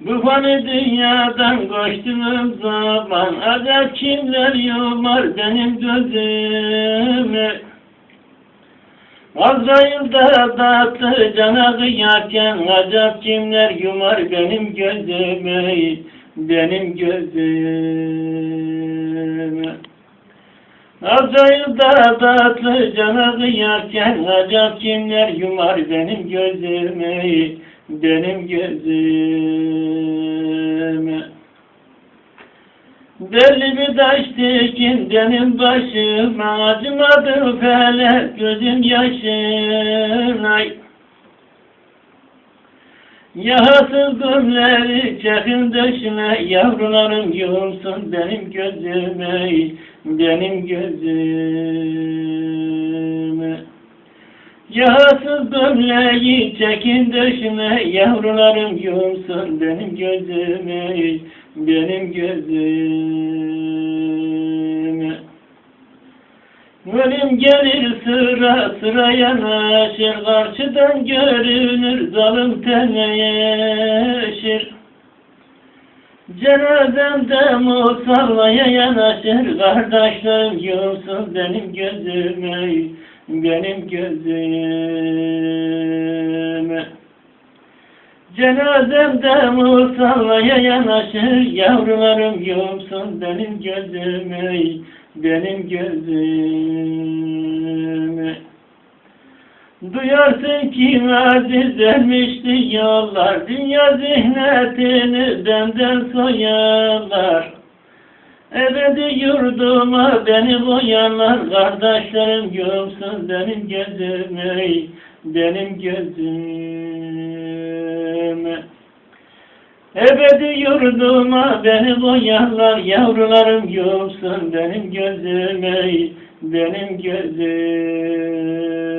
Bu fani dünyadan koştuğum zaman Acep kimler yumar benim gözümü Azrail da tatlı cana kıyarken Acep kimler yumar benim gözümü Benim gözümü Azrail da tatlı cana kıyarken Acep kimler yumar benim gözümü Benim gözümü Belli bir taş dikindenin başıma acımadı felek gözüm yaşına Yahasız gümleri çekin döşüne yavrularım yumsun benim gözüme benim gözüme Yahasız gömleği çekin döşüne yavrularım yumsun benim gözüme benim gözüme Ölüm gelir sıra sıra yanaşır Karşıdan görünür zalim teneşir Cenazemde musallaya yanaşır Kardeşlerim yumsun benim gözüme Benim gözüme. Cenazemde musallaya yanaşır Yavrularım yumsun benim gözüme Benim gözüme Duyarsın ki azizlenmişti yollar. Dünya zihnetini benden soyarlar. Ebedi yurduma beni koyarlar Kardeşlerim yumsun benim gözüme Benim gözüme Ebedi yurduma beni koyarlar Yavrularım yumsun benim gözüme Benim gözüme